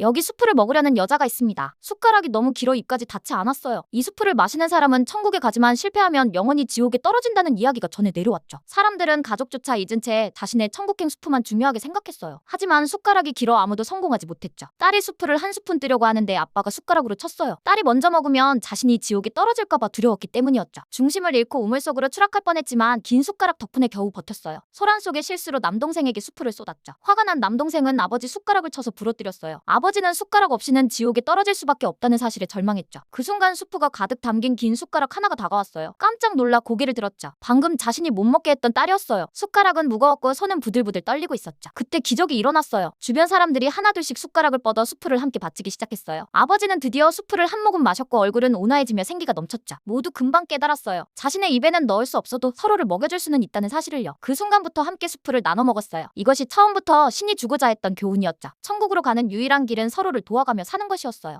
여기 수프를 먹으려는 여자가 있습니다. 숟가락이 너무 길어 입까지 닿지 않았어요. 이 수프를 마시는 사람은 천국에 가지만 실패하면 영원히 지옥에 떨어진다는 이야기가 전해 내려왔죠. 사람들은 가족조차 잊은 채 자신의 천국행 수프만 중요하게 생각했어요. 하지만 숟가락이 길어 아무도 성공하지 못했죠. 딸이 수프를 한 스푼 뜨려고 하는데 아빠가 숟가락으로 쳤어요. 딸이 먼저 먹으면 자신이 지옥에 떨어질까봐 두려웠기 때문이었죠. 중심을 잃고 우물 속으로 추락할 뻔했지만 긴 숟가락 덕분에 겨우 버텼어요. 소란 속에 실수로 남동생에게 수프를 쏟았죠. 화가 난 남동생은 아버지 숟가락을 쳐서 부러뜨렸어요. 아버 지는 숟가락 없이는 지옥에 떨어질 수밖에 없다는 사실에 절망했죠. 그 순간 수프가 가득 담긴 긴 숟가락 하나가 다가왔어요. 깜짝 놀라 고개를 들었죠. 방금 자신이 못 먹게 했던 딸이었어요. 숟가락은 무거웠고 손은 부들부들 떨리고 있었죠. 그때 기적이 일어났어요. 주변 사람들이 하나둘씩 숟가락을 뻗어 수프를 함께 바치기 시작했어요. 아버지는 드디어 수프를 한 모금 마셨고 얼굴은 온화해지며 생기가 넘쳤죠. 모두 금방 깨달았어요. 자신의 입에는 넣을 수 없어도 서로를 먹여줄 수는 있다는 사실을요. 그 순간부터 함께 수프를 나눠 먹었어요. 이것이 처음부터 신이 주고자 했던 교훈이었죠. 천국으로 가는 유일한 길은 서로를 도와가며 사는 것이었어요.